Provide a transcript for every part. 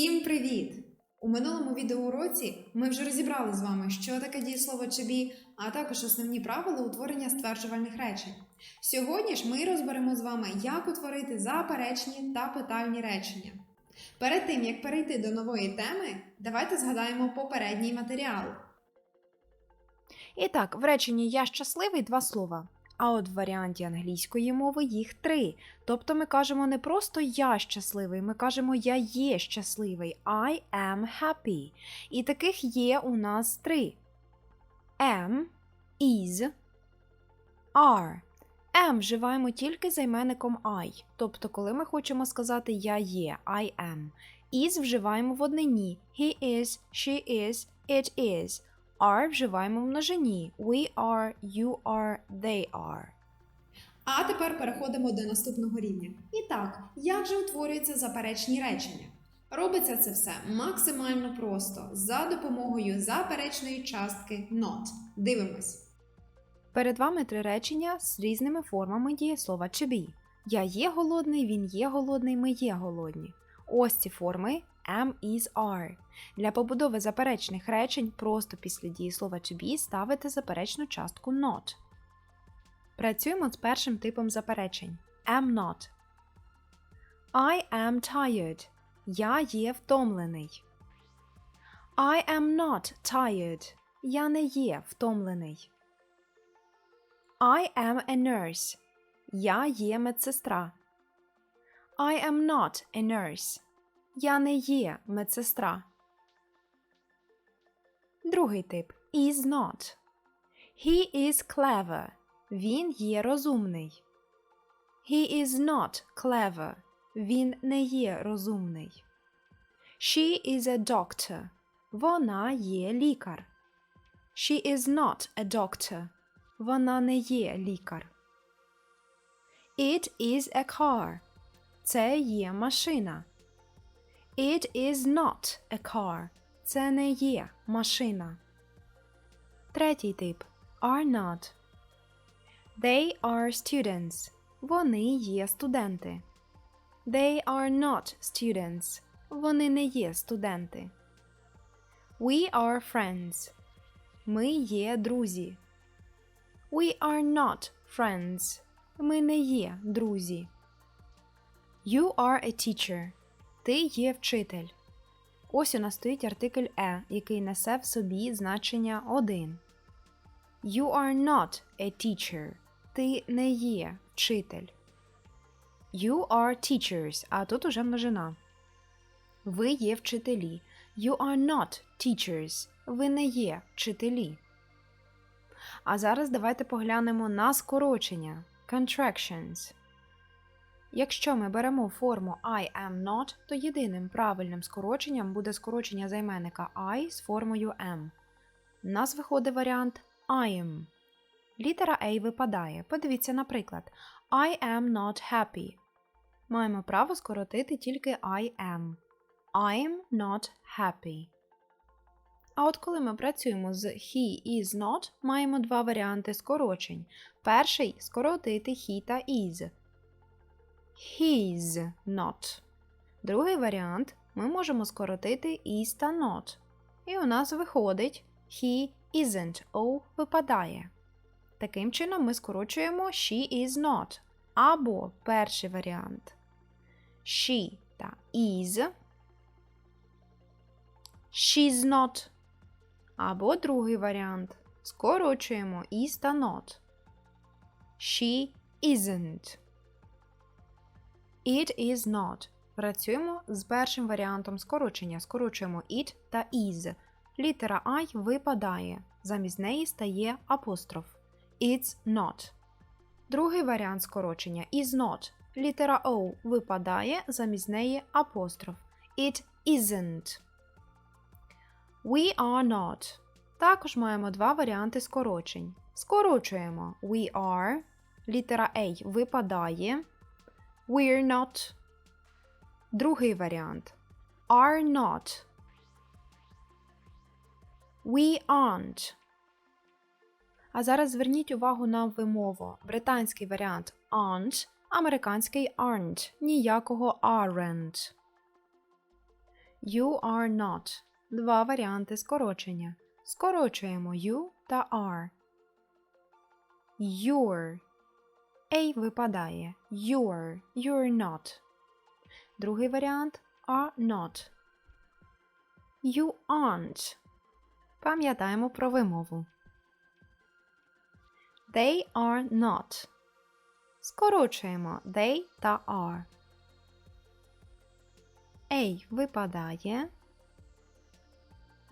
Всім привіт! У минулому відеоуроці ми вже розібрали з вами, що таке дієслово to а також основні правила утворення стверджувальних речень. Сьогодні ж ми розберемо з вами, як утворити заперечні та питальні речення. Перед тим як перейти до нової теми, давайте згадаємо попередній матеріал. І так, в реченні я щасливий два слова. А от в варіанті англійської мови їх три. Тобто ми кажемо не просто я щасливий, ми кажемо я є щасливий. I am happy. І таких є у нас три: am, is, are. Am вживаємо тільки займенником I. Тобто, коли ми хочемо сказати я є, I am. Is вживаємо в однині. He is, she is, it is. Are вживаємо в множині. We are, you are, they are. А тепер переходимо до наступного рівня. І так, як же утворюються заперечні речення? Робиться це все максимально просто за допомогою заперечної частки not. Дивимось. Перед вами три речення з різними формами дієслова to be. Я є голодний, він є голодний, ми є голодні. Ось ці форми am, is, are. Для побудови заперечних речень просто після дієслова to be ставите заперечну частку not. Працюємо з першим типом заперечень am not. I am tired. Я є втомлений. I am not tired. Я не є втомлений. I am a nurse. Я є медсестра. I am not a nurse. Я не є медсестра. Другий тип is not. He is clever. Він є розумний. He is not clever. Він не є розумний. She is a doctor. Вона є лікар. She is not a doctor. Вона не є лікар. It is a car. Це є машина. It is not a car. Це не є машина. Третій тип are not. They are students. Вони є студенти. They are not students. Вони не є студенти. We are friends. Ми є друзі. We are not friends. Ми не є друзі. You are a teacher. Ти є вчитель. Ось у нас стоїть артикль е, який несе в собі значення один. You are not a teacher. Ти не є вчитель. You are teachers, а тут уже множина. Ви є вчителі. You are not teachers. Ви не є вчителі. А зараз давайте поглянемо на скорочення contractions. Якщо ми беремо форму I am not, то єдиним правильним скороченням буде скорочення займенника I з формою am. У нас виходить варіант I am. Літера A випадає. Подивіться, наприклад, I am not happy. Маємо право скоротити тільки I am. I'm not happy. А от коли ми працюємо з he is not, маємо два варіанти скорочень. Перший скоротити he та is. He's not. Другий варіант ми можемо скоротити is та not. І у нас виходить he isn't. O випадає. Таким чином ми скорочуємо she is not. Або перший варіант she та is. She's not. Або другий варіант. Скорочуємо is та not. She isn't. It is not. Працюємо з першим варіантом скорочення. Скорочуємо it та is. Літера I випадає. Замість неї стає апостроф. It's not. Другий варіант скорочення is not. Літера O випадає, замість неї апостроф. It isn't. We are not. Також маємо два варіанти скорочень. Скорочуємо we are. Літера A випадає. We're not. Другий варіант. Are not. We aren't. А зараз зверніть увагу на вимову. Британський варіант aren't, американський aren't. Ніякого aren't. You are not. Два варіанти скорочення. Скорочуємо you та are. You're. A випадає. You're. You're not. Другий варіант are not. You aren't. Пам'ятаємо про вимову. They are not. Скорочуємо they та are. A випадає.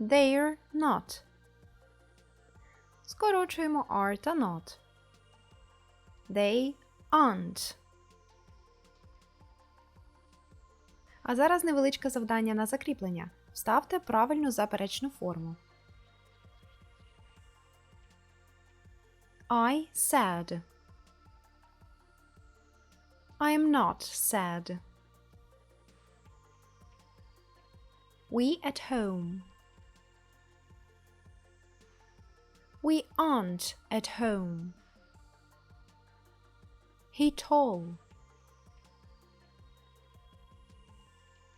They're not. Скорочуємо are та not. They aren't. А зараз невеличке завдання на закріплення. Вставте правильну заперечну форму. I said. I am not sad. We at home. We aren't at home. He tall.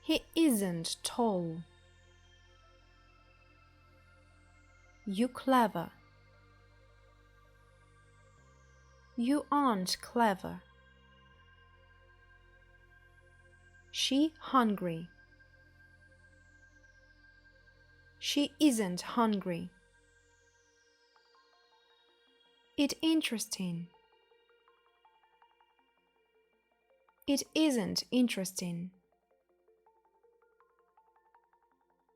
He isn't tall. You clever. You aren't clever. She hungry. She isn't hungry. It interesting. It isn't interesting.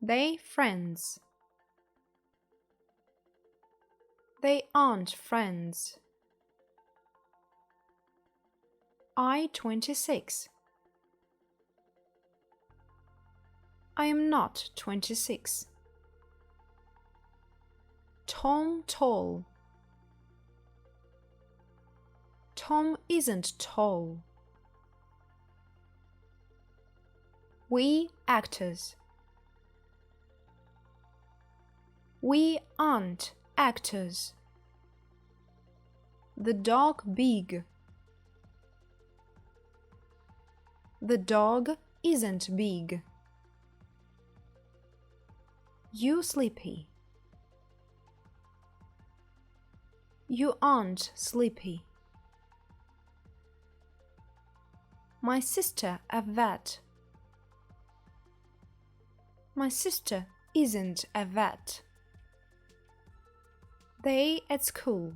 They friends. They aren't friends. I 26. I am not 26. Tom tall. Tom isn't tall. We actors. We aren't actors. The dog big. The dog isn't big. You sleepy. You aren't sleepy. My sister a vet. My sister isn't a vet. They at school.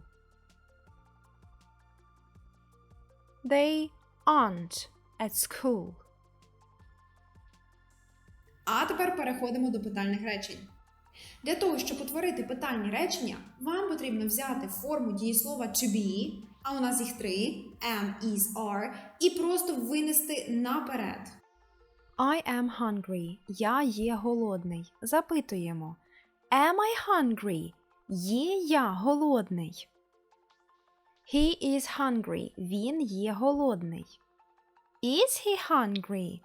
They aren't at school. А тепер переходимо до питальних речень. Для того, щоб утворити питальні речення, вам потрібно взяти форму дієслова to be, а у нас їх три: am, is, are, і просто винести наперед. I am hungry. Я є голодний. Запитуємо. Am I hungry? Є я голодний. He is hungry. Він є голодний. Is he hungry?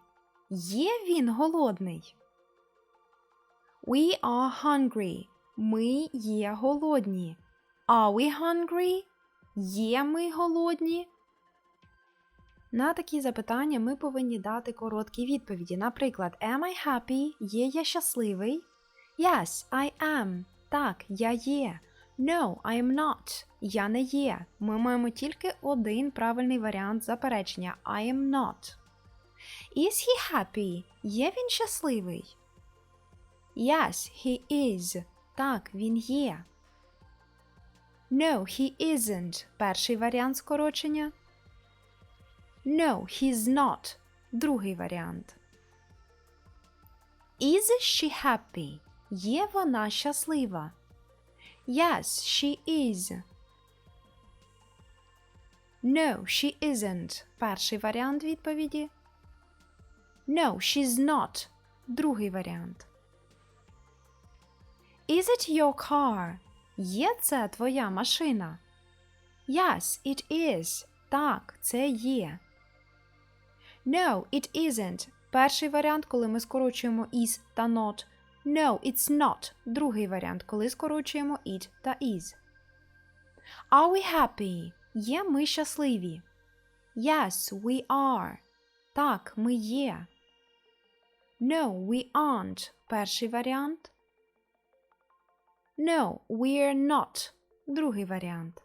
Є він голодний. We are hungry. Ми є голодні. Are we hungry? Є ми голодні? На такі запитання ми повинні дати короткі відповіді. Наприклад, Am I happy? Є я щасливий? Yes, I am. Так, я є. No, I am not. Я не є. Ми маємо тільки один правильний варіант заперечення I am not. Is he happy? Є він щасливий? Yes, he is. Так, він є. No, he isn't. Перший варіант скорочення. No, he's not. Другий варіант. Is she happy? Є вона щаслива? Yes, she is. No, she isn't. Перший варіант відповіді. No, she's not. Другий варіант. Is it your car? Є це твоя машина? Yes, it is. Так, це є. No, it isn't. Перший варіант, коли ми скорочуємо is та not. No, it's not. Другий варіант, коли скорочуємо it та is. Are we happy? Є ми щасливі? Yes, we are. Так, ми є. No, we aren't. Перший варіант. No, we're not. Другий варіант.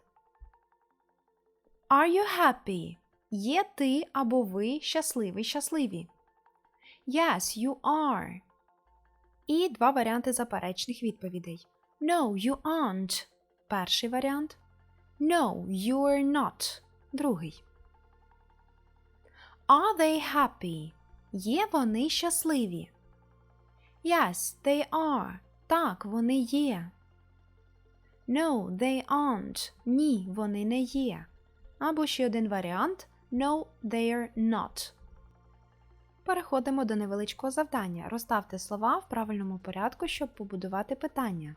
Are you happy? Є ти або ви щасливий щасливі. Yes, you are. І два варіанти заперечних відповідей. No, you aren't. Перший варіант. No, you're not. Другий. Are they happy? Є вони щасливі. Yes, they are. Так, вони є. No, they aren't. Ні, вони не є. Або ще один варіант No, they're not. Переходимо до невеличкого завдання. Розставте слова в правильному порядку, щоб побудувати питання.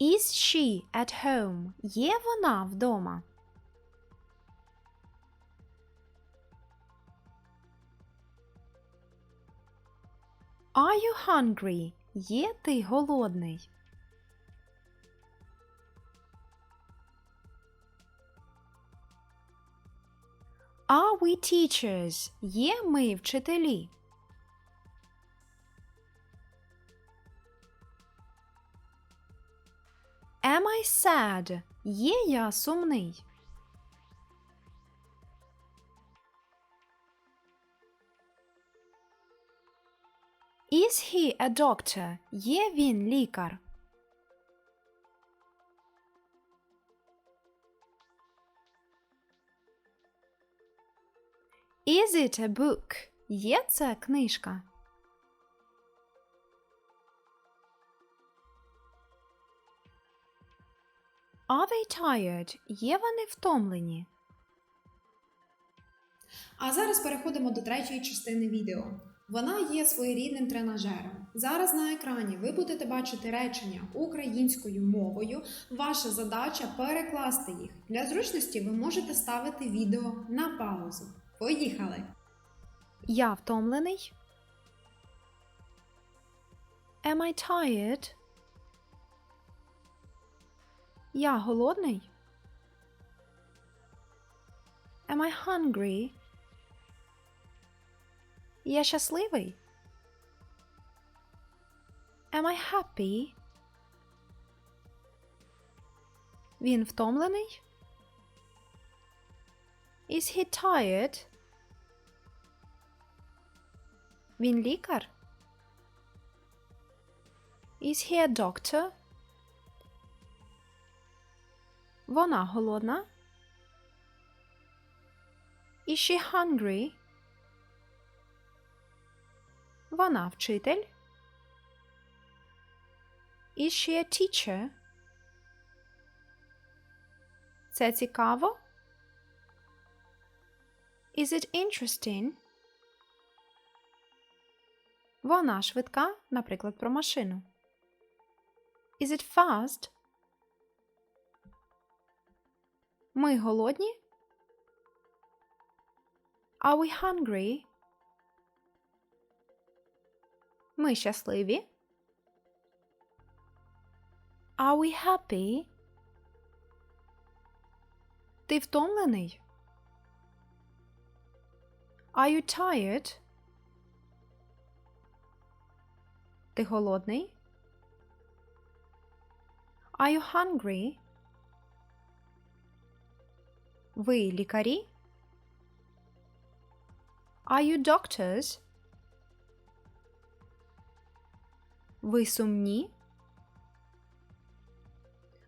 Is she at home? Є вона вдома? Are you hungry? Є ти голодний? Are we teachers? Є ми вчителі? Am I sad? Є я сумний? Is he a doctor? Є він лікар? Is it a book? Є це книжка? Are they tired? Є вони втомлені? А зараз переходимо до третьої частини відео. Вона є своєрідним тренажером. Зараз на екрані ви будете бачити речення українською мовою. Ваша задача перекласти їх. Для зручності ви можете ставити відео на паузу. Поїхали! Я втомлений. Am I tired? Я голодний. Am I hungry? Я щасливий. Am I happy? Він втомлений. Is he tired? Він лікар? Is he a doctor? Вона голодна? Is she hungry? Вона вчитель? Is she a teacher? Це цікаво? Is it interesting? Вона швидка, наприклад, про машину. Is it fast? Ми голодні? Are we hungry? Ми щасливі? Are we happy? Ти втомлений? Are you tired? Ти голодний? Are you hungry? Ви лікарі? Are you doctors? Ви сумні?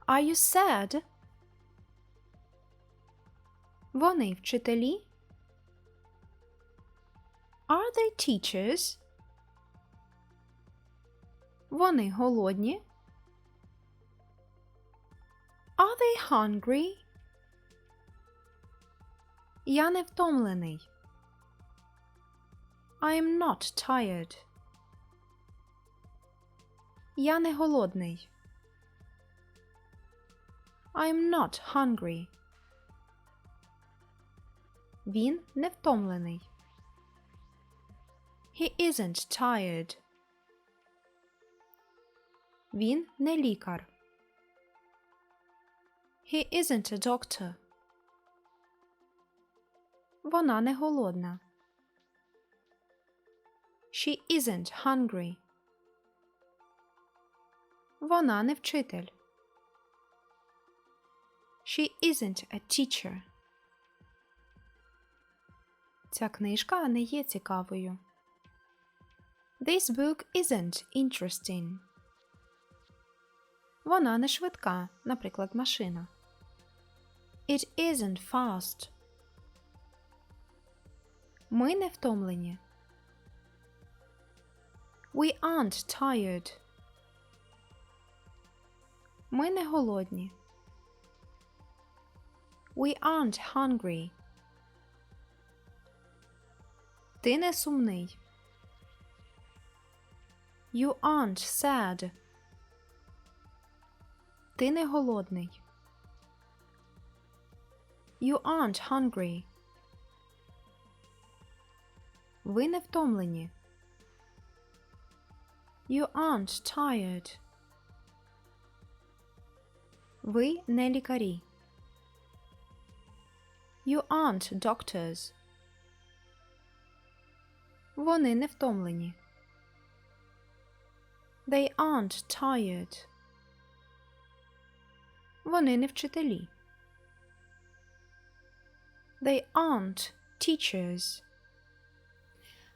Are you sad? Вони вчителі? Are they teachers? Вони голодні? Are they hungry? Я не втомлений. I am not tired. Я не голодний. I am not hungry. Він не втомлений. He isn't tired. Він не лікар. He isn't a doctor. Вона не голодна. She isn't hungry. Вона не вчитель. She isn't a teacher. Ця книжка не є цікавою. This book isn't interesting. Вона не швидка, наприклад, машина. It isn't fast. Ми не втомлені. We aren't tired. Ми не голодні. We aren't hungry. Ти не сумний. You aren't sad. Ти не голодний. You aren't hungry. Ви не втомлені. You aren't tired. Ви не лікарі. You aren't doctors. Вони не втомлені. They aren't tired. Вони не вчителі. They aren't teachers.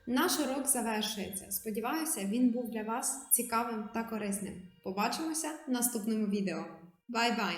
Наш урок завершується. Сподіваюся, він був для вас цікавим та корисним. Побачимося в наступному відео. Бай-бай!